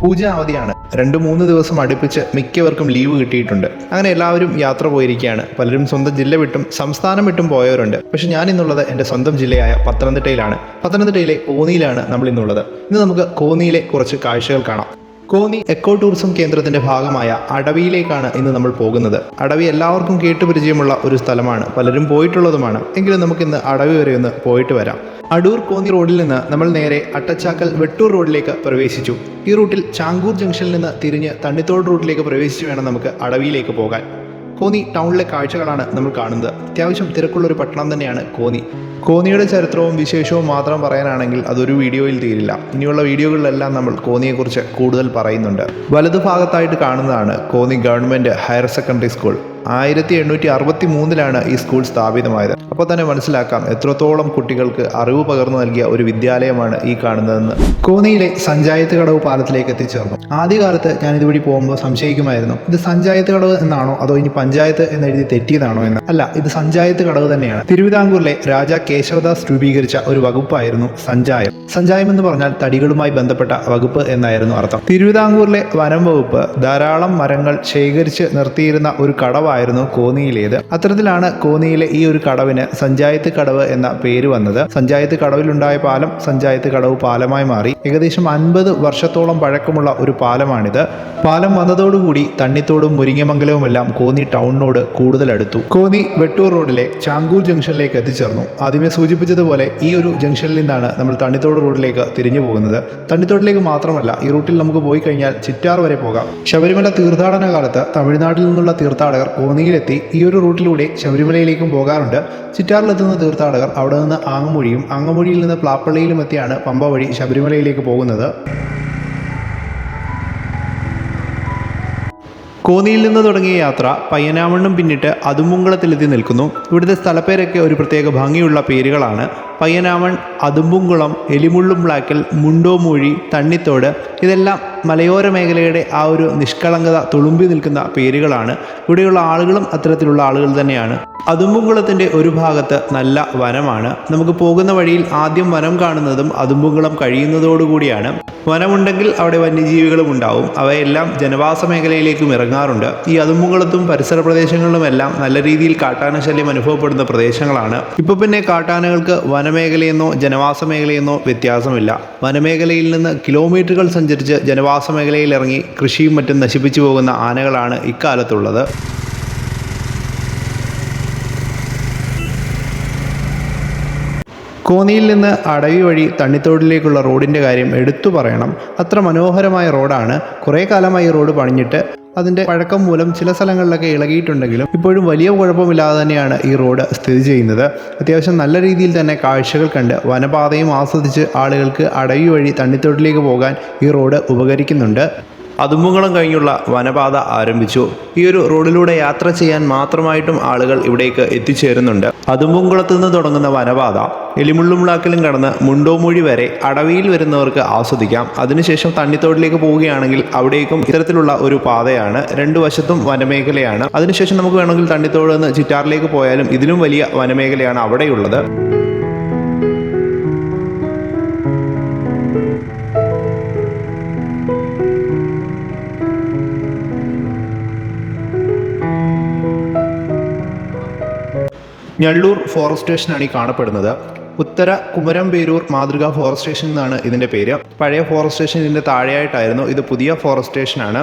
പൂജ അവധിയാണ് രണ്ട് മൂന്ന് ദിവസം അടുപ്പിച്ച് മിക്കവർക്കും ലീവ് കിട്ടിയിട്ടുണ്ട്. അങ്ങനെ എല്ലാവരും യാത്ര പോയിരിക്കുകയാണ്. പലരും സ്വന്തം ജില്ല വിട്ടും സംസ്ഥാനം വിട്ടും പോയവരുണ്ട്. പക്ഷെ ഞാൻ ഇന്നുള്ളത് എന്റെ സ്വന്തം ജില്ലയായ പത്തനംതിട്ടയിലാണ്. പത്തനംതിട്ടയിലെ കോന്നിയിലാണ് നമ്മൾ ഇന്നുള്ളത് ഇന്ന് നമുക്ക് കോന്നിയിലെ കുറച്ച് കാഴ്ചകൾ കാണാം. കോന്നി എക്കോ ടൂറിസം കേന്ദ്രത്തിന്റെ ഭാഗമായ അടവിയിലേക്കാണ് ഇന്ന് നമ്മൾ പോകുന്നത്. അടവി എല്ലാവർക്കും കേട്ടുപരിചയമുള്ള ഒരു സ്ഥലമാണ്. പലരും പോയിട്ടുള്ളതുമാണ്. എങ്കിലും നമുക്ക് ഇന്ന് അടവി വരെ ഒന്ന് പോയിട്ട് വരാം. അടൂർ കോന്നി റോഡിൽ നിന്ന് നമ്മൾ നേരെ അട്ടച്ചാക്കൽ വെട്ടൂർ റോഡിലേക്ക് പ്രവേശിച്ചു. ഈ റൂട്ടിൽ ചാങ്കൂർ ജംഗ്ഷനിൽ നിന്ന് തിരിഞ്ഞ് തണ്ണിത്തോട് റൂട്ടിലേക്ക് പ്രവേശിച്ച് വേണം നമുക്ക് അടവിയിലേക്ക് പോകാൻ. കോന്നി ടൗണിലെ കാഴ്ചകളാണ് നമ്മൾ കാണുന്നത്. അത്യാവശ്യം തിരക്കുള്ള ഒരു പട്ടണം തന്നെയാണ് കോന്നി. കോന്നിയുടെ ചരിത്രവും വിശേഷവും മാത്രം പറയാനാണെങ്കിൽ അതൊരു വീഡിയോയിൽ തീരില്ല. ഇനിയുള്ള വീഡിയോകളിലെല്ലാം നമ്മൾ കോന്നിയെക്കുറിച്ച് കൂടുതൽ പറയുന്നുണ്ട്. വലതുഭാഗത്തായിട്ട് കാണുന്നതാണ് Konni government higher secondary school. ആയിരത്തി എണ്ണൂറ്റി അറുപത്തി മൂന്നിലാണ് ഈ സ്കൂൾ സ്ഥാപിതമായത്. അപ്പോൾ തന്നെ മനസ്സിലാക്കാം എത്രത്തോളം കുട്ടികൾക്ക് അറിവ് പകർന്നു നൽകിയ ഒരു വിദ്യാലയമാണ് ഈ കാണുന്നതെന്ന്. കോന്നിയിലെ സഞ്ചായത്ത് കടവ് പാലത്തിലേക്ക് എത്തിച്ചേർന്നു. ആദ്യകാലത്ത് ഞാൻ ഇതുവഴി പോകുമ്പോൾ സംശയിക്കുമായിരുന്നു ഇത് സഞ്ചായത്ത് കടവ് എന്നാണോ അതോ ഇനി പഞ്ചായത്ത് എന്ന് എഴുതി തെറ്റിയതാണോ എന്ന്? അല്ല ഇത് സഞ്ചായത്ത് കടവ് തന്നെയാണ്. തിരുവിതാംകൂറിലെ രാജാ കേശവദാസ് രൂപീകരിച്ച ഒരു വകുപ്പായിരുന്നു സഞ്ചായം. സഞ്ചായം എന്ന് പറഞ്ഞാൽ തടികളുമായി ബന്ധപ്പെട്ട വകുപ്പ് എന്നായിരുന്നു അർത്ഥം. തിരുവിതാംകൂറിലെ വനം വകുപ്പ് ധാരാളം മരങ്ങൾ ശേഖരിച്ച് നിർത്തിയിരുന്ന ഒരു കടവായിരുന്നു കോന്നിയിലേത്. അത്തരത്തിലാണ് കോന്നിയിലെ ഈ ഒരു കടവിന് സഞ്ചായത്ത് കടവ് എന്ന പേര് വന്നത്. സഞ്ചായത്ത് കടവിലുണ്ടായ പാലം സഞ്ചായത്ത് കടവ് പാലമായി മാറി. ഏകദേശം അൻപത് വർഷത്തോളം പഴക്കമുള്ള ഒരു പാലമാണിത്. പാലം വന്നതോടുകൂടി തണ്ണിത്തോടും മുരിങ്ങമംഗലവും എല്ലാം കോന്നി ടൗണിനോട് കൂടുതൽ അടുത്തു കോന്നി വെട്ടൂർ റോഡിലെ ചാങ്കൂർ ജംഗ്ഷനിലേക്ക് എത്തിച്ചേർന്നു. ആദ്യമേ സൂചിപ്പിച്ചതുപോലെ ഈ ഒരു ജംഗ്ഷനിൽ നിന്നാണ് നമ്മൾ തണ്ണിത്തോട് റോഡിലേക്ക് തിരിഞ്ഞു പോകുന്നത്. തണ്ണിത്തോട്ടിലേക്ക് മാത്രമല്ല ഈ റൂട്ടിൽ നമുക്ക് പോയി കഴിഞ്ഞാൽ ചിറ്റാർ വരെ പോകാം. ശബരിമല തീർത്ഥാടന കാലത്ത് തമിഴ്നാട്ടിൽ നിന്നുള്ള തീർത്ഥാടകർ കോന്നിയിലെത്തി ഈ ഒരു റൂട്ടിലൂടെ ശബരിമലയിലേക്കും പോകാറുണ്ട്. ചിറ്റാറിലെത്തുന്ന തീർത്ഥാടകർ അവിടെ നിന്ന് ആങ്ങമൊഴിയും ആങ്ങമൊഴിയിൽ നിന്ന് പ്ലാപ്പള്ളിയിലും എത്തിയാണ് പമ്പ വഴി ശബരിമലയിലേക്ക് പോകുന്നത്. കോന്നിയിൽ നിന്ന് തുടങ്ങിയ യാത്ര പയ്യനാമണ്ണും പിന്നിട്ട് അതുമുങ്കളത്തിലെത്തി നിൽക്കുന്നു. ഇവിടുത്തെ സ്ഥലപ്പേരൊക്കെ ഒരു പ്രത്യേക ഭംഗിയുള്ള പേരുകളാണ്. പയ്യനാമൺ അതുമ്പുംകുളം എലിമുള്ളും ബ്ലാക്കൽ മുണ്ടോമൂഴി തണ്ണിത്തോട് ഇതെല്ലാം മലയോര മേഖലയുടെ ആ ഒരു നിഷ്കളങ്കത തുളുമ്പി നിൽക്കുന്ന പേരുകളാണ്. ഇവിടെയുള്ള ആളുകളും അത്തരത്തിലുള്ള ആളുകൾ തന്നെയാണ്. അതുമ്പുംകുളത്തിന്റെ ഒരു ഭാഗത്ത് നല്ല വനമാണ്. നമുക്ക് പോകുന്ന വഴിയിൽ ആദ്യം വനം കാണുന്നതും അതുമ്പുംകുളം കഴിയുന്നതോടുകൂടിയാണ് വനമുണ്ടെങ്കിൽ അവിടെ വന്യജീവികളും ഉണ്ടാവും. അവയെല്ലാം ജനവാസ മേഖലയിലേക്കും ഇറങ്ങാറുണ്ട്. ഈ അതുമ്പുംകുളത്തും പരിസര പ്രദേശങ്ങളിലുമെല്ലാം നല്ല രീതിയിൽ കാട്ടാന ശല്യം അനുഭവപ്പെടുന്ന പ്രദേശങ്ങളാണ്. ഇപ്പോൾ പിന്നെ കാട്ടാനകൾക്ക് വനമേഖലയെന്നോ ജനവാസ മേഖലയെന്നോ വ്യത്യാസമില്ല. വനമേഖലയിൽ നിന്ന് കിലോമീറ്ററുകൾ സഞ്ചരിച്ച് ജനവാസ മേഖലയിൽ ഇറങ്ങി കൃഷിയും മറ്റും നശിപ്പിച്ചു പോകുന്ന ആനകളാണ് ഇക്കാലത്തുള്ളത്. കോന്നിയിൽ നിന്ന് അടവി വഴി തണ്ണിത്തോടിലേക്കുള്ള റോഡിന്റെ കാര്യം എടുത്തു പറയണം. അത്ര മനോഹരമായ റോഡാണ്. കുറേ കാലമായി റോഡ് പണിഞ്ഞിട്ട് അതിന്റെ പഴക്കം മൂലം ചില സ്ഥലങ്ങളിലൊക്കെ ഇളകിയിട്ടുണ്ടെങ്കിലും ഇപ്പോഴും വലിയ കുഴപ്പമില്ലാതെ തന്നെയാണ് ഈ റോഡ് സ്ഥിതി ചെയ്യുന്നത്. അത്യാവശ്യം നല്ല രീതിയിൽ തന്നെ കാഴ്ചകൾ കണ്ട് വനപാതയും ആസ്വദിച്ച് ആളുകൾക്ക് അടവി വഴി തണ്ണിത്തോട്ടിലേക്ക് പോകാൻ ഈ റോഡ് ഉപകരിക്കുന്നുണ്ട്. അതുമ്പുംകുളം കഴിഞ്ഞുള്ള വനപാത ആരംഭിച്ചു. ഈ ഒരു റോഡിലൂടെ യാത്ര ചെയ്യാൻ മാത്രമായിട്ടും ആളുകൾ ഇവിടേക്ക് എത്തിച്ചേരുന്നുണ്ട്. അതുമ്പുംകുളത്ത് നിന്ന് തുടങ്ങുന്ന വനപാത എലിമുള്ളുമുളാക്കലും കടന്ന് മുണ്ടോമൂഴി വരെ അടവിയിൽ വരുന്നവർക്ക് ആസ്വദിക്കാം. അതിനുശേഷം തണ്ണിത്തോടിലേക്ക് പോവുകയാണെങ്കിൽ അവിടേക്കും ഇത്തരത്തിലുള്ള ഒരു പാതയാണ്. രണ്ടു വശത്തും വനമേഖലയാണ്. അതിനുശേഷം നമുക്ക് വേണമെങ്കിൽ തണ്ണിത്തോട് നിന്ന് ചിറ്റാറിലേക്ക് പോയാലും ഇതിലും വലിയ വനമേഖലയാണ് അവിടെയുള്ളത്. ഞള്ളൂർ ഫോറസ്റ്റ് സ്റ്റേഷനാണ് ഈ കാണപ്പെടുന്നത്. ഉത്തര കുമരംപേരൂർ മാതൃകാ ഫോറസ്റ്റ് സ്റ്റേഷൻ എന്നാണ് ഇതിന്റെ പേര്. പഴയ ഫോറസ്റ്റ് സ്റ്റേഷൻ ഇതിന്റെ താഴെയായിട്ടായിരുന്നു. ഇത് പുതിയ ഫോറസ്റ്റ് സ്റ്റേഷനാണ്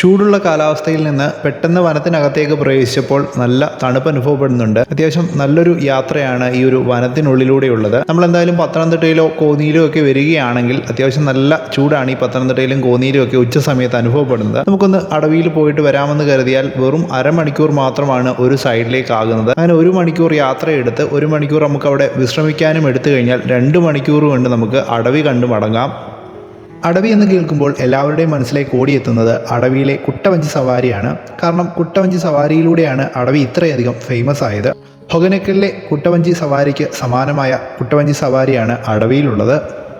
ചൂടുള്ള കാലാവസ്ഥയിൽ നിന്ന് പെട്ടെന്ന് വനത്തിനകത്തേക്ക് പ്രവേശിച്ചപ്പോൾ നല്ല തണുപ്പ് അനുഭവപ്പെടുന്നുണ്ട്. അത്യാവശ്യം നല്ലൊരു യാത്രയാണ് ഈ ഒരു വനത്തിനുള്ളിലൂടെയുള്ളത്. നമ്മൾ എന്തായാലും പത്തനംതിട്ടയിലോ കോന്നിയിലോ ഒക്കെ വരികയാണെങ്കിൽ അത്യാവശ്യം നല്ല ചൂടാണ് ഈ പത്തനംതിട്ടയിലും കോന്നിയിലും ഒക്കെ ഉച്ച സമയത്ത് അനുഭവപ്പെടുന്നത്. നമുക്കൊന്ന് അടവിയിൽ പോയിട്ട് വരാമെന്ന് കരുതിയാൽ വെറും അരമണിക്കൂർ മാത്രമാണ് ഒരു സൈഡിലേക്ക് ആകുന്നത്. അങ്ങനെ ഒരു മണിക്കൂർ യാത്രയെടുത്ത് ഒരു മണിക്കൂർ നമുക്ക് അവിടെ വിശ്രമിക്കാനും എടുത്തു കഴിഞ്ഞാൽ രണ്ട് മണിക്കൂർ കൊണ്ട് നമുക്ക് അടവി കണ്ടു മടങ്ങാം. അടവി എന്ന് കേൾക്കുമ്പോൾ എല്ലാവരുടെയും മനസ്സിലേക്ക് ഓടിയെത്തുന്നത് അടവിയിലെ കുട്ടവഞ്ചി സവാരിയാണ്. കാരണം കുട്ടവഞ്ചി സവാരിയിലൂടെയാണ് അടവി ഇത്രയധികം ഫേമസ് ആയത്. ഹൊഗനക്കലിലെ കുട്ടവഞ്ചി സവാരിക്ക് സമാനമായ കുട്ടവഞ്ചി സവാരിയാണ് അടവിയിലുള്ളത്.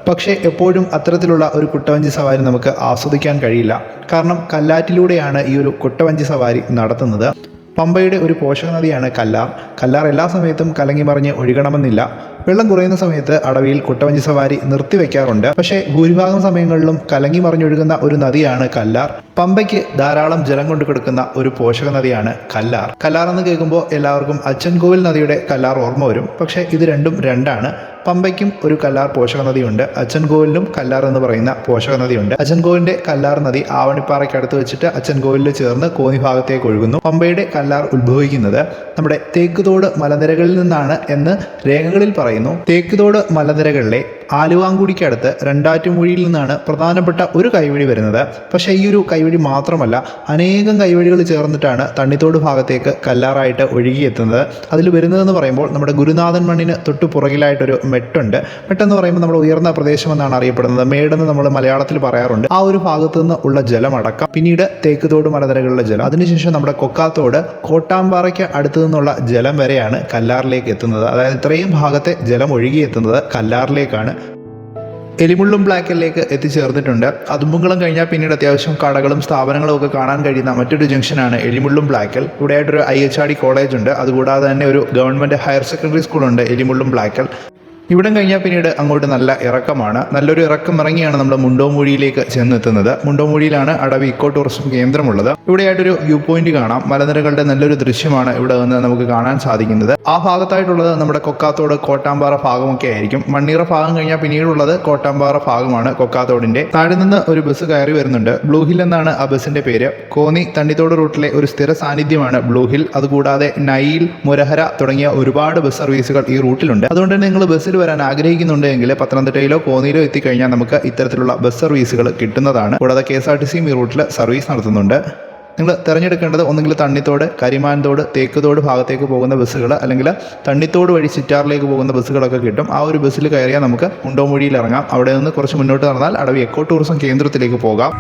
പക്ഷേ എപ്പോഴും അത്തരത്തിലുള്ള ഒരു കുട്ടവഞ്ചി സവാരി നമുക്ക് ആസ്വദിക്കാൻ കഴിയില്ല. കാരണം കല്ലാറ്റിലൂടെയാണ് ഈ ഒരു കുട്ടവഞ്ചി സവാരി നടത്തുന്നത്. പമ്പയുടെ ഒരു പോഷക നദിയാണ് കല്ലാർ. കല്ലാർ എല്ലാ സമയത്തും കലങ്ങി മറിഞ്ഞ് ഒഴുകണമെന്നില്ല. വെള്ളം കുറയുന്ന സമയത്ത് അടവിയിൽ കുട്ടവഞ്ചി സവാരി നിർത്തിവെക്കാറുണ്ട് പക്ഷേ ഭൂരിഭാഗം സമയങ്ങളിലും കലങ്ങി മറിഞ്ഞൊഴുകുന്ന ഒരു നദിയാണ് കല്ലാർ. പമ്പയ്ക്ക് ധാരാളം ജലം കൊണ്ടു കൊടുക്കുന്ന ഒരു പോഷക നദിയാണ് കല്ലാർ. കല്ലാർ എന്ന് കേൾക്കുമ്പോൾ എല്ലാവർക്കും അച്ചൻകോവിൽ നദിയുടെ കല്ലാർ ഓർമ്മ വരും. പക്ഷേ ഇത് രണ്ടും രണ്ടാണ്. പമ്പയ്ക്കും ഒരു കല്ലാർ പോഷക നദിയുണ്ട് അച്ഛൻകോവിലിനും കല്ലാർ എന്ന് പറയുന്ന പോഷക നദിയുണ്ട് അച്ചൻകോവിലിന്റെ കല്ലാർ നദി ആവണിപ്പാറയ്ക്ക് അടുത്ത് വെച്ചിട്ട് അച്ചൻകോവിലിൽ ചേർന്ന് കോന്നി ഭാഗത്തേക്ക് ഒഴുകുന്നു. പമ്പയുടെ കല്ലാർ ഉത്ഭവിക്കുന്നത് നമ്മുടെ തേക്കുതോട് മലനിരകളിൽ നിന്നാണ് എന്ന് രേഖകളിൽ പറയുന്നു. തേക്കുതോട് മലനിരകളിലെ ആലുവാങ്കുടിക്കടുത്ത് രണ്ടാറ്റുമൂഴിയിൽ നിന്നാണ് പ്രധാനപ്പെട്ട ഒരു കൈവഴി വരുന്നത്. പക്ഷേ ഈ ഒരു കൈവഴി മാത്രമല്ല അനേകം കൈവഴികൾ ചേർന്നിട്ടാണ് തണ്ണിത്തോട് ഭാഗത്തേക്ക് കല്ലാറായിട്ട് ഒഴുകിയെത്തുന്നത്. അതിൽ വരുന്നതെന്ന് പറയുമ്പോൾ നമ്മുടെ ഗുരുനാഥൻ മണ്ണിന് തൊട്ട് പുറകിലായിട്ടൊരു മെട്ടുണ്ട്. മെട്ടെന്ന് പറയുമ്പോൾ നമ്മൾ ഉയർന്ന പ്രദേശം എന്നാണ് അറിയപ്പെടുന്നത്. മേടെന്ന് നമ്മൾ മലയാളത്തിൽ പറയാറുണ്ട്. ആ ഒരു ഭാഗത്തു നിന്ന് ഉള്ള ജലമടക്കം പിന്നീട് തേക്കുതോട് മലനിരകളിലെ ജലം അതിനുശേഷം നമ്മുടെ കൊക്കാത്തോട് കോട്ടാമ്പാറയ്ക്ക് അടുത്തു നിന്നുള്ള ജലം വരെയാണ് കല്ലാറിലേക്ക് എത്തുന്നത്. അതായത് ഇത്രയും ഭാഗത്തെ ജലം ഒഴുകിയെത്തുന്നത് കല്ലാറിലേക്കാണ്. എലിമുള്ളും ബ്ലാക്കലിലേക്ക് എത്തിച്ചേർന്നിട്ടുണ്ട്. അതുമ്പുകളും കഴിഞ്ഞാൽ പിന്നീട് അത്യാവശ്യം കടകളും സ്ഥാപനങ്ങളും ഒക്കെ കാണാൻ കഴിയുന്ന മറ്റൊരു ജംഗ്ഷനാണ് എലിമുള്ളും ബ്ലാക്കൽ. ഇവിടെയായിട്ടൊരു I H R D college ഉണ്ട്. അതുകൂടാതെ തന്നെ ഒരു ഗവൺമെന്റ് ഹയർ സെക്കൻഡറി സ്കൂളുണ്ട് എലിമുള്ളും ബ്ലാക്കൽ. ഇവിടം കഴിഞ്ഞാൽ പിന്നീട് അങ്ങോട്ട് നല്ല ഇറക്കമാണ്. നല്ലൊരു ഇറക്കം ഇറങ്ങിയാണ് നമ്മൾ മുണ്ടോമൂഴിയിലേക്ക് ചെന്നെത്തുന്നത്. മുണ്ടോമൂഴിയിലാണ് അടവി ഇക്കോ ടൂറിസം കേന്ദ്രമുള്ളത്. ഇവിടെയായിട്ടൊരു വ്യൂ പോയിന്റ് കാണാം. മലനിരകളുടെ നല്ലൊരു ദൃശ്യമാണ് ഇവിടെ നിന്ന് നമുക്ക് കാണാൻ സാധിക്കുന്നത്. ആ ഭാഗത്തായിട്ടുള്ളത് നമ്മുടെ കൊക്കാത്തോട് കോട്ടാമ്പാറ ഭാഗമൊക്കെ ആയിരിക്കും. മണ്ണീറ ഭാഗം കഴിഞ്ഞാൽ പിന്നീടുള്ളത് കോട്ടാമ്പാറ ഭാഗമാണ് കൊക്കാത്തോടിന്റെ. താഴെ നിന്ന് ഒരു ബസ് കയറി വരുന്നുണ്ട്. ബ്ലൂ ഹിൽ എന്നാണ് ആ ബസ്സിന്റെ പേര്. കോന്നി തണ്ണിത്തോട് റൂട്ടിലെ ഒരു സ്ഥിര സാന്നിധ്യമാണ് ബ്ലൂ ഹിൽ. അതുകൂടാതെ നൈൽ മുരഹര തുടങ്ങിയ ഒരുപാട് ബസ് സർവീസുകൾ ഈ റൂട്ടിലുണ്ട്. അതുകൊണ്ട് തന്നെ നിങ്ങൾ ബസ്സിൽ വരാൻ ആഗ്രഹിക്കുന്നുണ്ടെങ്കിൽ പത്തനംതിട്ടയിലോ കോന്നിയിലോ എത്തിക്കഴിഞ്ഞാൽ നമുക്ക് ഇത്തരത്തിലുള്ള ബസ് സർവീസുകൾ കിട്ടുന്നതാണ്. കൂടാതെ കെ എസ് ആർ ടി സിയും ഈ റൂട്ടിൽ സർവീസ് നടത്തുന്നുണ്ട്. നിങ്ങൾ തിരഞ്ഞെടുക്കേണ്ടത് ഒന്നുകിൽ തണ്ണിത്തോട് കരിമാൻതോട് തേക്കുതോട് ഭാഗത്തേക്ക് പോകുന്ന ബസ്സുകൾ അല്ലെങ്കിൽ തണ്ണിത്തോട് വഴി ചിറ്റാറിലേക്ക് പോകുന്ന ബസ്സുകളൊക്കെ കിട്ടും. ആ ഒരു ബസ്സിൽ കയറിയാൽ നമുക്ക് മുണ്ടോമൊഴിയിൽ ഇറങ്ങാം. അവിടെ നിന്ന് കുറച്ച് മുന്നോട്ട് നടന്നാൽ അടവി എക്കോ ടൂറിസം കേന്ദ്രത്തിലേക്ക് പോകാം.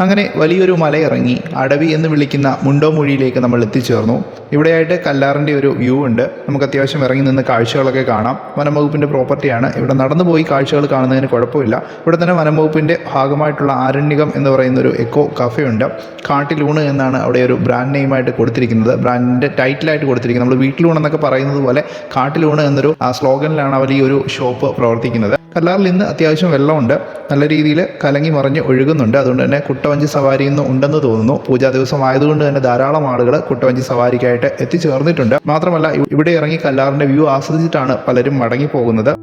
അങ്ങനെ വലിയൊരു മലയിറങ്ങി അടവി എന്ന് വിളിക്കുന്ന മുണ്ടോമൊഴിയിലേക്ക് നമ്മൾ എത്തിച്ചേർന്നു. ഇവിടെയായിട്ട് കല്ലാറിന്റെ ഒരു വ്യൂ ഉണ്ട്. നമുക്ക് അത്യാവശ്യം ഇറങ്ങി നിന്ന് കാഴ്ചകളൊക്കെ കാണാം. വനംവകുപ്പിന്റെ പ്രോപ്പർട്ടിയാണ്. ഇവിടെ നടന്നു പോയി കാഴ്ചകൾ കാണുന്നതിന് കുഴപ്പമില്ല. ഇവിടെ തന്നെ വനംവകുപ്പിന്റെ ഭാഗമായിട്ടുള്ള ആരണ്യകം എന്ന് പറയുന്ന ഒരു എക്കോ കഫേ ഉണ്ട്. കാട്ടിലൂണ് എന്നാണ് അവിടെ ഒരു ബ്രാൻഡ് നെയിമായിട്ട് കൊടുത്തിരിക്കുന്നത്. ബ്രാൻഡിന്റെ ടൈറ്റിലായിട്ട് കൊടുത്തിരിക്കുന്നത്. നമ്മൾ വീട്ടിലൂണെന്നൊക്കെ പറയുന്നത് പോലെ കാട്ടിലൂണ് എന്നൊരു സ്ലോഗനിലാണ് അവർ ഈ ഒരു ഷോപ്പ് പ്രവർത്തിക്കുന്നത്. കല്ലാറിൽ ഇന്ന് അത്യാവശ്യം വെള്ളമുണ്ട്. നല്ല രീതിയിൽ കലങ്ങി മറിഞ്ഞ് ഒഴുകുന്നുണ്ട്. അതുകൊണ്ട് തന്നെ കുട്ടവഞ്ചി സവാരി ഇന്ന് ഉണ്ടെന്ന് തോന്നുന്നു. പൂജാ ദിവസം ആയതുകൊണ്ട് തന്നെ ധാരാളം ആളുകൾ കുട്ടവഞ്ചി സവാരിക്കായിട്ട് എത്തിച്ചേർന്നിട്ടുണ്ട്. മാത്രമല്ല ഇവിടെ ഇറങ്ങി കല്ലാറിന്റെ വ്യൂ ആസ്വദിച്ചിട്ടാണ് പലരും മടങ്ങി പോകുന്നത്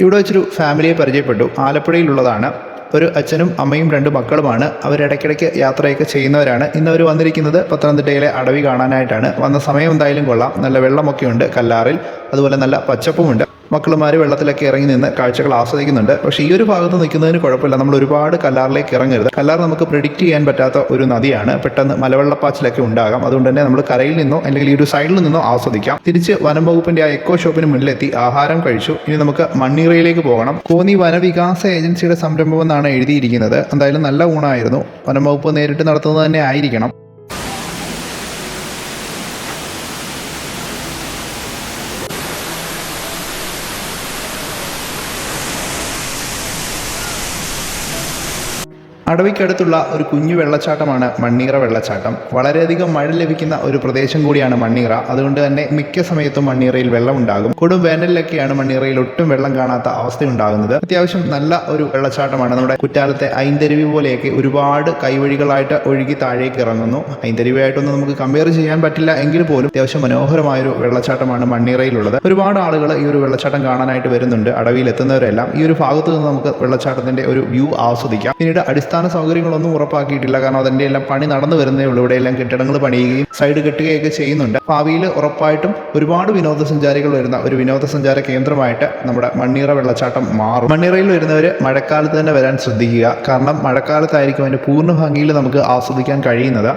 ഇവിടെ വെച്ചൊരു ഫാമിലിയെ പരിചയപ്പെട്ടു. ആലപ്പുഴയിലുള്ളതാണ്. ഒരു അച്ഛനും അമ്മയും രണ്ട് മക്കളുമാണ്. അവരിടയ്ക്കിടയ്ക്ക് യാത്രയൊക്കെ ചെയ്യുന്നവരാണ്. ഇന്ന് അവർ വന്നിരിക്കുന്നത് പത്തനംതിട്ടയിലെ അടവി കാണാനായിട്ടാണ്. വന്ന സമയം എന്തായാലും കൊള്ളാം. നല്ല വെള്ളമൊക്കെ ഉണ്ട് കല്ലാറിൽ. അതുപോലെ നല്ല പച്ചപ്പുമുണ്ട്. മക്കളുമാർ വെള്ളത്തിലൊക്കെ ഇറങ്ങി നിന്ന് കാഴ്ചകൾ ആസ്വദിക്കുന്നുണ്ട്. പക്ഷേ ഈ ഒരു ഭാഗത്ത് നിൽക്കുന്നതിന് കുഴപ്പമില്ല. നമ്മൾ ഒരുപാട് കല്ലാറിലേക്ക് ഇറങ്ങരുത്. കല്ലാർ നമുക്ക് പ്രിഡിക്റ്റ് ചെയ്യാൻ പറ്റാത്ത ഒരു നദിയാണ്. പെട്ടെന്ന് മലവെള്ളപ്പാച്ചിലൊക്കെ ഉണ്ടാകാം. അതുകൊണ്ട് തന്നെ നമ്മൾ കരയിൽ നിന്നോ അല്ലെങ്കിൽ ഈ ഒരു സൈഡിൽ നിന്നോ ആസ്വദിക്കാം. തിരിച്ച് വനം വകുപ്പിന്റെ ആ എക്കോ ഷോപ്പിന് മുന്നിലെത്തി ആഹാരം കഴിച്ചു. ഇനി നമുക്ക് മണ്ണീറയിലേക്ക് പോകണം. കോന്നി വനവികാസ ഏജൻസിയുടെ സംരംഭം എന്നാണ് എഴുതിയിരിക്കുന്നത്. എന്തായാലും നല്ല ഊണായിരുന്നു. വനം വകുപ്പ് നേരിട്ട് നടത്തുന്നത് തന്നെ ആയിരിക്കണം. അടവിക്കടുത്തുള്ള ഒരു കുഞ്ഞു വെള്ളച്ചാട്ടമാണ് മണ്ണീറ വെള്ളച്ചാട്ടം. വളരെയധികം മഴ ലഭിക്കുന്ന ഒരു പ്രദേശം കൂടിയാണ് മണ്ണീറ. അതുകൊണ്ട് തന്നെ മിക്ക സമയത്തും മണ്ണീറയിൽ വെള്ളം ഉണ്ടാകും. കൊടും വേനലിലൊക്കെയാണ് മണ്ണീറയിൽ ഒട്ടും വെള്ളം കാണാത്ത അവസ്ഥ ഉണ്ടാകുന്നത് അത്യാവശ്യം നല്ല ഒരു വെള്ളച്ചാട്ടമാണ്. നമ്മുടെ കുറ്റാലത്തെ ഐന്തരുവി പോലെയൊക്കെ ഒരുപാട് കൈവഴികളായിട്ട് ഒഴുകി താഴേക്ക് ഇറങ്ങുന്നു. ഐന്തരുവിയായിട്ടൊന്നും നമുക്ക് കമ്പയർ ചെയ്യാൻ പറ്റില്ല എങ്കിൽ പോലും അത്യാവശ്യം മനോഹരമായൊരു വെള്ളച്ചാട്ടമാണ് മണ്ണീറയിലുള്ളത്. ഒരുപാട് ആളുകൾ ഈ ഒരു വെള്ളച്ചാട്ടം കാണാനായിട്ട് വരുന്നുണ്ട്. അടവിയിൽ എത്തുന്നവരെല്ലാം ഈ ഒരു ഭാഗത്ത് നിന്ന് നമുക്ക് വെള്ളച്ചാട്ടത്തിന്റെ ഒരു വ്യൂ ആസ്വദിക്കാം. പിന്നീട് അടിസ്ഥാന അടിസ്ഥാന സൗകര്യങ്ങളൊന്നും ഉറപ്പാക്കിയിട്ടില്ല. കാരണം അതിന്റെ എല്ലാം പണി നടന്നു വരുന്നേ ഉള്ളൂ. ഇവിടെയെല്ലാം കെട്ടിടങ്ങൾ പണിയുകയും സൈഡ് കെട്ടുകയൊക്കെ ചെയ്യുന്നുണ്ട്. ഭാവിയിൽ ഉറപ്പായിട്ടും ഒരുപാട് വിനോദസഞ്ചാരികൾ വരുന്ന ഒരു വിനോദസഞ്ചാര കേന്ദ്രമായിട്ട് നമ്മുടെ മണ്ണീറ വെള്ളച്ചാട്ടം മാറും. മണ്ണീറയിൽ വരുന്നവർ മഴക്കാലത്ത് തന്നെ വരാൻ ശ്രദ്ധിക്കുക. കാരണം മഴക്കാലത്തായിരിക്കും അതിന്റെ പൂർണ ഭംഗിയിൽ നമുക്ക് ആസ്വദിക്കാൻ കഴിയുന്നത്.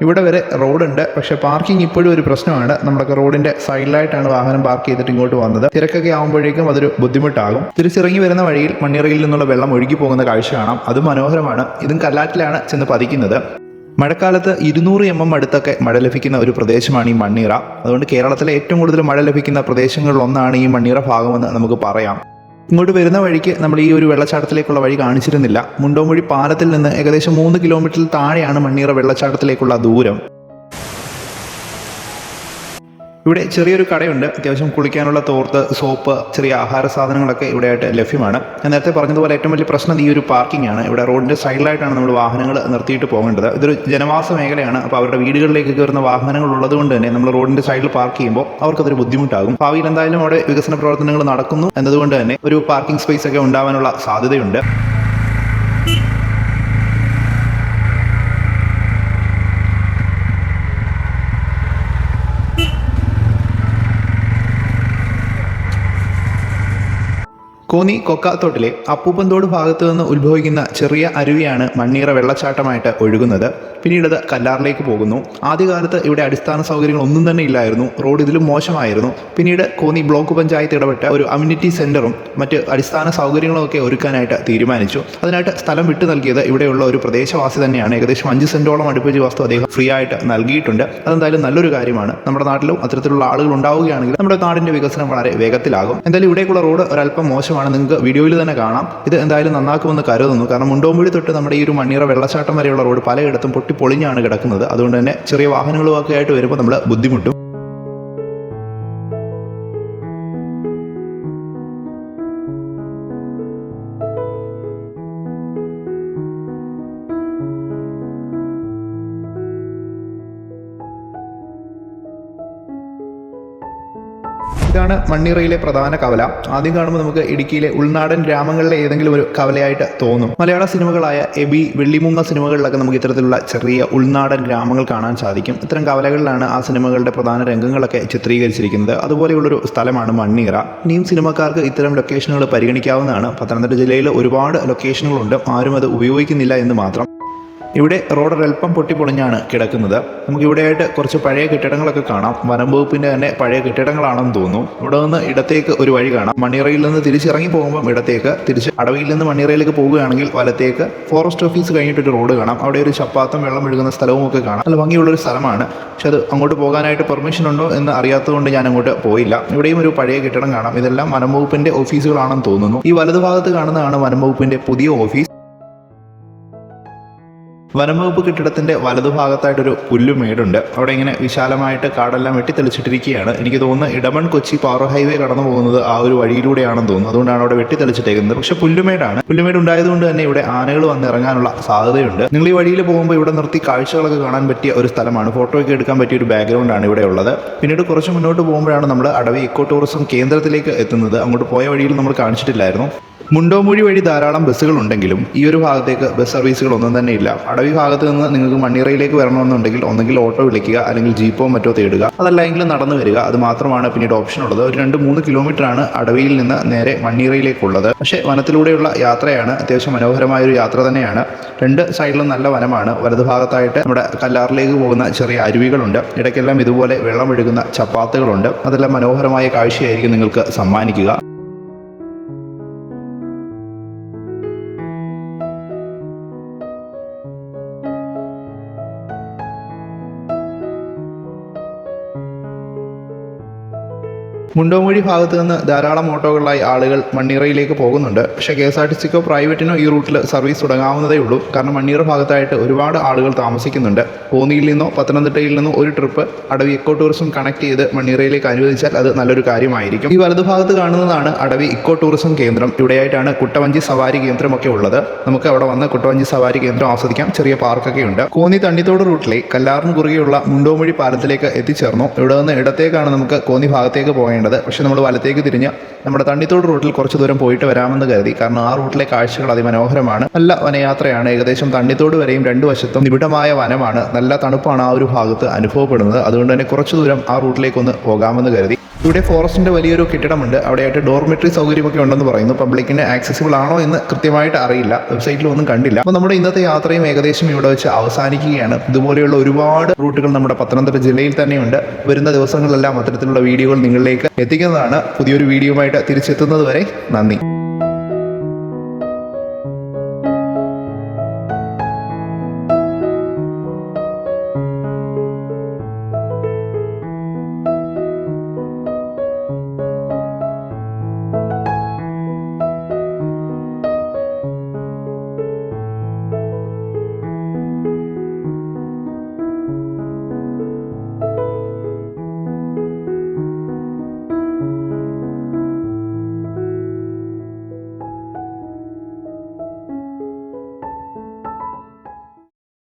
ഇവിടെ വരെ റോഡുണ്ട്. പക്ഷേ പാർക്കിംഗ് ഇപ്പോഴും ഒരു പ്രശ്നമാണ്. നമ്മളൊക്കെ റോഡിന്റെ സൈഡിലായിട്ടാണ് വാഹനം പാർക്ക് ചെയ്തിട്ട് ഇങ്ങോട്ട് വന്നത്. തിരക്കൊക്കെ ആകുമ്പോഴേക്കും അതൊരു ബുദ്ധിമുട്ടാകും. തിരിച്ചിറങ്ങി വരുന്ന വഴിയിൽ മണ്ണിറയിൽ നിന്നുള്ള വെള്ളം ഒഴുകി പോകുന്ന കാഴ്ച കാണാം. അത് മനോഹരമാണ്. ഇതും കല്ലാറ്റിലാണ് ചെന്ന് പതിക്കുന്നത്. മഴക്കാലത്ത് ഇരുന്നൂറ് എം എം അടുത്തൊക്കെ മഴ ലഭിക്കുന്ന ഒരു പ്രദേശമാണ് ഈ മണ്ണീറ. അതുകൊണ്ട് കേരളത്തിലെ ഏറ്റവും കൂടുതൽ മഴ ലഭിക്കുന്ന പ്രദേശങ്ങളിലൊന്നാണ് ഈ മണ്ണീറ ഭാഗമെന്ന് നമുക്ക് പറയാം. ഇങ്ങോട്ട് വരുന്ന വഴിക്ക് നമ്മൾ ഈ ഒരു വെള്ളച്ചാട്ടത്തിലേക്കുള്ള വഴി കാണിച്ചിരുന്നില്ല. മുണ്ടോമൊഴി പാലത്തിൽ നിന്ന് ഏകദേശം മൂന്ന് കിലോമീറ്ററിൽ താഴെയാണ് മണ്ണീറ വെള്ളച്ചാട്ടത്തിലേക്കുള്ള ദൂരം. ഇവിടെ ചെറിയൊരു കടയുണ്ട്. അത്യാവശ്യം കുളിക്കാനുള്ള തോർത്ത് സോപ്പ് ചെറിയ ആഹാര സാധനങ്ങളൊക്കെ ഇവിടെയായിട്ട് ലഭ്യമാണ്. ഞാൻ നേരത്തെ പറഞ്ഞതുപോലെ ഏറ്റവും വലിയ പ്രശ്നം ഈ ഒരു പാർക്കിംഗ് ആണ്. ഇവിടെ റോഡിന്റെ സൈഡിലായിട്ടാണ് നമ്മൾ വാഹനങ്ങൾ നിർത്തിയിട്ട് പോകേണ്ടത്. ഇതൊരു ജനവാസ മേഖലയാണ്. അപ്പോൾ അവരുടെ വീടുകളിലേക്ക് കയറുന്ന വാഹനങ്ങൾ ഉള്ളതുകൊണ്ട് തന്നെ നമ്മൾ റോഡിന്റെ സൈഡിൽ പാർക്ക് ചെയ്യുമ്പോൾ അവർക്കതൊരു ബുദ്ധിമുട്ടാകും. ഭാവിയിൽ എന്തായാലും അവിടെ വികസന പ്രവർത്തനങ്ങൾ നടക്കുന്നു എന്നതുകൊണ്ട് തന്നെ ഒരു പാർക്കിംഗ് സ്പേസ് ഒക്കെ ഉണ്ടാവാനുള്ള സാധ്യതയുണ്ട്. കോന്നി കൊക്കാത്തോട്ടിലെ അപ്പൂപ്പന്തോട് ഭാഗത്തു നിന്ന് ഉത്ഭവിക്കുന്ന ചെറിയ അരുവിയാണ് മണ്ണീറ വെള്ളച്ചാട്ടമായിട്ട് ഒഴുകുന്നത്. പിന്നീട് അത് കല്ലാറിലേക്ക് പോകുന്നു. ആദ്യകാലത്ത് ഇവിടെ അടിസ്ഥാന സൗകര്യങ്ങൾ ഒന്നും തന്നെ ഇല്ലായിരുന്നു. റോഡ് ഇതിലും മോശമായിരുന്നു. പിന്നീട് കോന്നി ബ്ലോക്ക് പഞ്ചായത്ത് ഇടപെട്ട ഒരു അമ്യൂണിറ്റി സെന്ററും മറ്റ് അടിസ്ഥാന സൗകര്യങ്ങളും ഒക്കെ ഒരുക്കാനായിട്ട് തീരുമാനിച്ചു. അതിനായിട്ട് സ്ഥലം വിട്ടു നൽകിയത് ഇവിടെയുള്ള ഒരു പ്രദേശവാസി തന്നെയാണ്. ഏകദേശം അഞ്ച് സെന്റോളം അടുപ്പിച്ച് വസ്തു അദ്ദേഹം ഫ്രീ ആയിട്ട് നൽകിയിട്ടുണ്ട്. അതെന്തായാലും നല്ലൊരു കാര്യമാണ്. നമ്മുടെ നാട്ടിലും അത്തരത്തിലുള്ള ആളുകൾ ഉണ്ടാവുകയാണെങ്കിൽ നമ്മുടെ നാടിന്റെ വികസനം വളരെ വേഗത്തിലാകും. എന്തായാലും ഇവിടേക്കുള്ള റോഡ് ഒരല്പം മോശമാണ്. നിങ്ങൾക്ക് വീഡിയോയിൽ തന്നെ കാണാം. ഇത് എന്തായാലും നന്നാക്കുമെന്ന് കരുതുന്നു. കാരണം മുണ്ടോമ്പുഴി തൊട്ട് നമ്മുടെ ഈ ഒരു മണ്ണീറ വെള്ളച്ചാട്ടം വരെയുള്ള റോഡ് പലയിടത്തും പൊട്ടി പൊളിഞ്ഞാണ് കിടക്കുന്നത്. അതുകൊണ്ട് തന്നെ ചെറിയ വാഹനങ്ങളുമൊക്കെ ആയിട്ട് വരുമ്പോൾ നമ്മൾ ബുദ്ധിമുട്ടും. മണ്ണീറയിലെ പ്രധാന കവല. ആദ്യം കാണുമ്പോൾ നമുക്ക് ഇടുക്കിയിലെ ഉൾനാടൻ ഗ്രാമങ്ങളിലെ ഏതെങ്കിലും ഒരു കവലയായിട്ട് തോന്നും. മലയാള സിനിമകളായ എബി വെള്ളിമൂങ്ങ സിനിമകളിലൊക്കെ നമുക്ക് ഇത്തരത്തിലുള്ള ചെറിയ ഉൾനാടൻ ഗ്രാമങ്ങൾ കാണാൻ സാധിക്കും. ഇത്തരം കവലകളിലാണ് ആ സിനിമകളുടെ പ്രധാന രംഗങ്ങളൊക്കെ ചിത്രീകരിച്ചിരിക്കുന്നത്. അതുപോലെയുള്ളൊരു സ്ഥലമാണ് മണ്ണീറ. ഇനിയും സിനിമക്കാർക്ക് ഇത്തരം ലൊക്കേഷനുകൾ പരിഗണിക്കാവുന്നതാണ്. പത്തനംതിട്ട ജില്ലയിൽ ഒരുപാട് ലൊക്കേഷനുകളുണ്ട് ആരും അത് ഉപയോഗിക്കുന്നില്ല എന്ന് മാത്രം. ഇവിടെ റോഡ് ഒരൽപ്പം പൊട്ടിപ്പൊളിഞ്ഞാണ് കിടക്കുന്നത്. നമുക്ക് ഇവിടെയായിട്ട് കുറച്ച് പഴയ കെട്ടിടങ്ങളൊക്കെ കാണാം. വനം വകുപ്പിന്റെ തന്നെ പഴയ കെട്ടിടങ്ങളാണെന്ന് തോന്നുന്നു. ഇവിടെ നിന്ന് ഇടത്തേക്ക് ഒരു വഴി കാണാം. മണിയറയിൽ നിന്ന് തിരിച്ചിറങ്ങി പോകുമ്പോൾ ഇടത്തേക്ക് തിരിച്ച് അടവിയിൽ നിന്ന് മണിയറയിലേക്ക് പോവുകയാണെങ്കിൽ വലത്തേക്ക് ഫോറസ്റ്റ് ഓഫീസ് കഴിഞ്ഞിട്ടൊരു റോഡ് കാണാം. അവിടെ ഒരു ചപ്പാത്തം വെള്ളം ഒഴുകുന്ന സ്ഥലവും ഒക്കെ കാണാം. നല്ല ഭംഗിയുള്ളൊരു സ്ഥലമാണ്. പക്ഷെ അത് അങ്ങോട്ട് പോകാനായിട്ട് പെർമിഷൻ ഉണ്ടോ എന്ന് അറിയാത്തതുകൊണ്ട് ഞാൻ അങ്ങോട്ട് പോയില്ല. ഇവിടെയും ഒരു പഴയ കെട്ടിടം കാണാം. ഇതെല്ലാം വനം വകുപ്പിന്റെ ഓഫീസുകളാണെന്ന് തോന്നുന്നു. ഈ വലതുഭാഗത്ത് കാണുന്നതാണ് വനം വകുപ്പിന്റെ പുതിയ ഓഫീസ് വനംവകുപ്പ് കെട്ടിടത്തിന്റെ വലതുഭാഗത്തായിട്ടൊരു പുല്ലുമേടുണ്ട് അവിടെ ഇങ്ങനെ വിശാലമായിട്ട് കാടെല്ലാം വെട്ടിത്തെളിച്ചിട്ടിരിക്കുകയാണ്. എനിക്ക് തോന്നുന്നു ഇടമൺ കൊച്ചി പവർ ഹൈവേ കടന്നു പോകുന്നത് ആ ഒരു വഴിയിലൂടെയാണെന്ന് തോന്നുന്നു. അതുകൊണ്ടാണ് അവിടെ വെട്ടിത്തെളിച്ചിട്ടേക്കുന്നത്. പക്ഷെ പുല്ലുമേടാണ് പുല്ലുമേട് ഉണ്ടായതുകൊണ്ട് തന്നെ ഇവിടെ ആനകൾ വന്ന് ഇറങ്ങാനുള്ള സാധ്യതയുണ്ട്. നിങ്ങൾ ഈ വഴിയിൽ പോകുമ്പോൾ ഇവിടെ നിർത്തി കാഴ്ചകളൊക്കെ കാണാൻ പറ്റിയ ഒരു സ്ഥലമാണ്. ഫോട്ടോ ഒക്കെ എടുക്കാൻ പറ്റിയ ഒരു ബാക്ക്ഗ്രൗണ്ടാണ് ഇവിടെ ഉള്ളത്. പിന്നീട് കുറച്ച് മുന്നോട്ട് പോകുമ്പോഴാണ് നമ്മൾ അടവി ഇക്കോ ടൂറിസം കേന്ദ്രത്തിലേക്ക് എത്തുന്നത്. അങ്ങോട്ട് പോയ വഴിയിൽ നമ്മൾ കാണിച്ചിട്ടില്ലായിരുന്നു. മുണ്ടോമൂഴി വഴി ധാരാളം ബസ്സുകൾ ഉണ്ടെങ്കിലും ഈ ഒരു ഭാഗത്തേക്ക് ബസ് സർവീസുകൾ ഒന്നും തന്നെ ഇല്ല. അടവി ഭാഗത്ത് നിന്ന് നിങ്ങൾക്ക് മണ്ണിറയിലേക്ക് വരണമെന്നുണ്ടെങ്കിൽ ഒന്നെങ്കിൽ ഓട്ടോ വിളിക്കുക അല്ലെങ്കിൽ ജീപ്പോ മറ്റോ തേടുക. അതല്ലെങ്കിൽ നടന്നു വരിക. അത് മാത്രമാണ് പിന്നീട് ഓപ്ഷൻ ഉള്ളത്. ഒരു രണ്ട് മൂന്ന് കിലോമീറ്റർ ആണ് അടവിയിൽ നിന്ന് നേരെ മണ്ണിറയിലേക്കുള്ളത്. പക്ഷേ വനത്തിലൂടെയുള്ള യാത്രയാണ് അത്യാവശ്യം മനോഹരമായ ഒരു യാത്ര തന്നെയാണ്. രണ്ട് സൈഡിലും നല്ല വനമാണ്. വലതുഭാഗത്തായിട്ട് നമ്മുടെ കല്ലാറിലേക്ക് പോകുന്ന ചെറിയ അരുവികളുണ്ട്. ഇടയ്ക്കെല്ലാം ഇതുപോലെ വെള്ളം ഒഴുകുന്ന ചപ്പാത്തുകളുണ്ട്. അതെല്ലാം മനോഹരമായ കാഴ്ചയായിരിക്കും നിങ്ങൾക്ക് സമ്മാനിക്കുക. മുണ്ടോമൂഴി ഭാഗത്ത് നിന്ന് ധാരാളം ഓട്ടോകളിലായി ആളുകൾ മണ്ണീറയിലേക്ക് പോകുന്നുണ്ട്. പക്ഷേ കെ എസ് ആർ ടി സിക്കോ പ്രൈവറ്റിനോ ഈ റൂട്ടിൽ സർവീസ് തുടങ്ങാവുന്നതേ ഉള്ളൂ. കാരണം മണ്ണീറ ഭാഗത്തായിട്ട് ഒരുപാട് ആളുകൾ താമസിക്കുന്നുണ്ട്. കോന്നിയിൽ നിന്നോ പത്തനംതിട്ടയിൽ നിന്നോ ഒരു trip Adavi eco tourism connect ചെയ്ത് മണ്ണീറയിലേക്ക് അനുവദിച്ചാൽ അത് നല്ലൊരു കാര്യമായിരിക്കും. ഈ വലതുഭാഗത്ത് കാണുന്നതാണ് അടവി ഇക്കോ ടൂറിസം കേന്ദ്രം. ഇവിടെയായിട്ടാണ് കുട്ടവഞ്ചി സവാരി കേന്ദ്രമൊക്കെ ഉള്ളത്. നമുക്ക് അവിടെ വന്ന് കുട്ടവഞ്ചി സവാരി കേന്ദ്രം ആസ്വദിക്കാം. ചെറിയ പാർക്കൊക്കെ ഉണ്ട്. കോന്നി തണ്ണിത്തോട് റൂട്ടിലെ കല്ലാറിന് കുറുകെയുള്ള മുണ്ടോമൊഴി പാലത്തിലേക്ക് എത്തിച്ചേർന്നു. ഇവിടെ നിന്ന് ഇടത്തേക്കാണ് നമുക്ക് കോന്നി ഭാഗത്തേക്ക് പോകേണ്ടത്. പോകേണ്ടത് പക്ഷേ നമ്മൾ വലത്തേക്ക് തിരിഞ്ഞ് നമ്മുടെ തണ്ണിത്തോട് റൂട്ടിൽ കുറച്ച് ദൂരം പോയിട്ട് വരാമെന്ന് കരുതി. കാരണം ആ റൂട്ടിലെ കാഴ്ചകൾ അതിമനോഹരമാണ്. നല്ല വനയാത്രയാണ്. ഏകദേശം തണ്ണിത്തോട് വരെയും രണ്ടു വശത്തും നിബിഡമായ വനമാണ്. നല്ല തണുപ്പാണ് ആ ഒരു ഭാഗത്ത് അനുഭവപ്പെടുന്നത്. അതുകൊണ്ട് തന്നെ കുറച്ച് ദൂരം ആ റൂട്ടിലേക്കൊന്ന് പോകാമെന്ന് കരുതി. ഇവിടെ ഫോറസ്റ്റിന്റെ വലിയൊരു കെട്ടിടമുണ്ട്. അവിടെയായിട്ട് ഡോർമെട്രി സൗകര്യമൊക്കെ ഉണ്ടെന്ന് പറയുന്നു. പബ്ലിക്കിന് ആക്സസിബിൾ ആണോ എന്ന് കൃത്യമായിട്ട് അറിയില്ല. വെബ്സൈറ്റിൽ ഒന്നും കണ്ടില്ല. അപ്പോൾ നമ്മുടെ ഇന്നത്തെ യാത്രയും ഏകദേശം ഇവിടെ വെച്ച് അവസാനിക്കുകയാണ്. ഇതുപോലെയുള്ള ഒരുപാട് റൂട്ടുകൾ നമ്മുടെ പത്തനംതിട്ട ജില്ലയിൽ തന്നെയുണ്ട്. വരുന്ന ദിവസങ്ങളിലെല്ലാം അത്തരത്തിലുള്ള വീഡിയോകൾ നിങ്ങളിലേക്ക് എത്തിക്കുന്നതാണ്. പുതിയൊരു വീഡിയോയുമായിട്ട് തിരിച്ചെത്തുന്നത് വരെ നന്ദി.